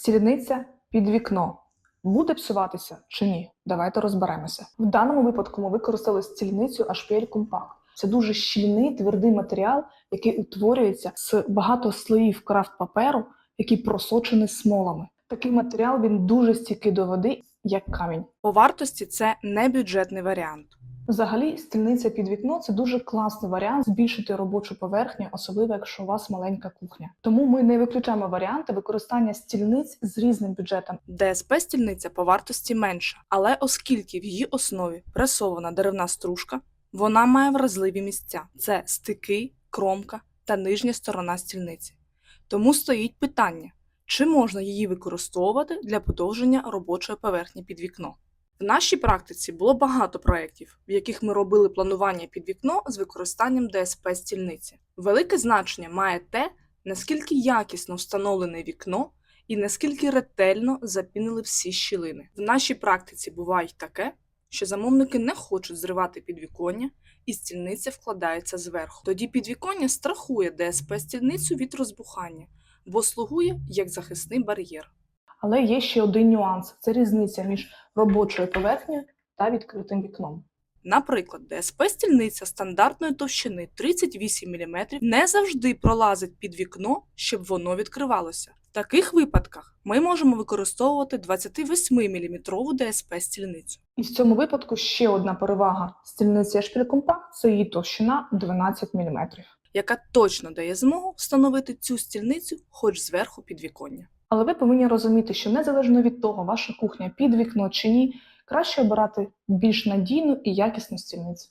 Стільниця під вікно. Буде псуватися чи ні? Давайте розберемося. В даному випадку ми використали стільницю HPL Compact. Це дуже щільний твердий матеріал, який утворюється з багато слоїв крафт паперу, який просочений смолами. Такий матеріал він дуже стійкий до води, як камінь. По вартості це не бюджетний варіант. Взагалі, стільниця під вікно це дуже класний варіант збільшити робочу поверхню, особливо якщо у вас маленька кухня. Тому ми не виключаємо варіанти використання стільниць з різним бюджетом. ДСП стільниця по вартості менша, але оскільки в її основі пресована деревна стружка, вона має вразливі місця: це стики, кромка та нижня сторона стільниці. Тому стоїть питання, чи можна її використовувати для подовження робочої поверхні під вікно. В нашій практиці було багато проєктів, в яких ми робили планування під вікно з використанням ДСП стільниці. Велике значення має те, наскільки якісно встановлене вікно і наскільки ретельно запінили всі щілини. В нашій практиці буває таке, що замовники не хочуть зривати підвіконня, і стільниця вкладається зверху. Тоді підвіконня страхує ДСП стільницю від розбухання, бо слугує як захисний бар'єр. Але є ще один нюанс: це різниця між робочою поверхнею та відкритим вікном. Наприклад, ДСП стільниця стандартної товщини 38 мм не завжди пролазить під вікно, щоб воно відкривалося. В таких випадках ми можемо використовувати 28 мм ДСП стільницю. І в цьому випадку ще одна перевага стільниці HPL Compact – це її товщина 12 мм. яка точно дає змогу встановити цю стільницю хоч зверху підвіконня. Але ви повинні розуміти, що незалежно від того, ваша кухня під вікно чи ні, краще обирати більш надійну і якісну стільницю.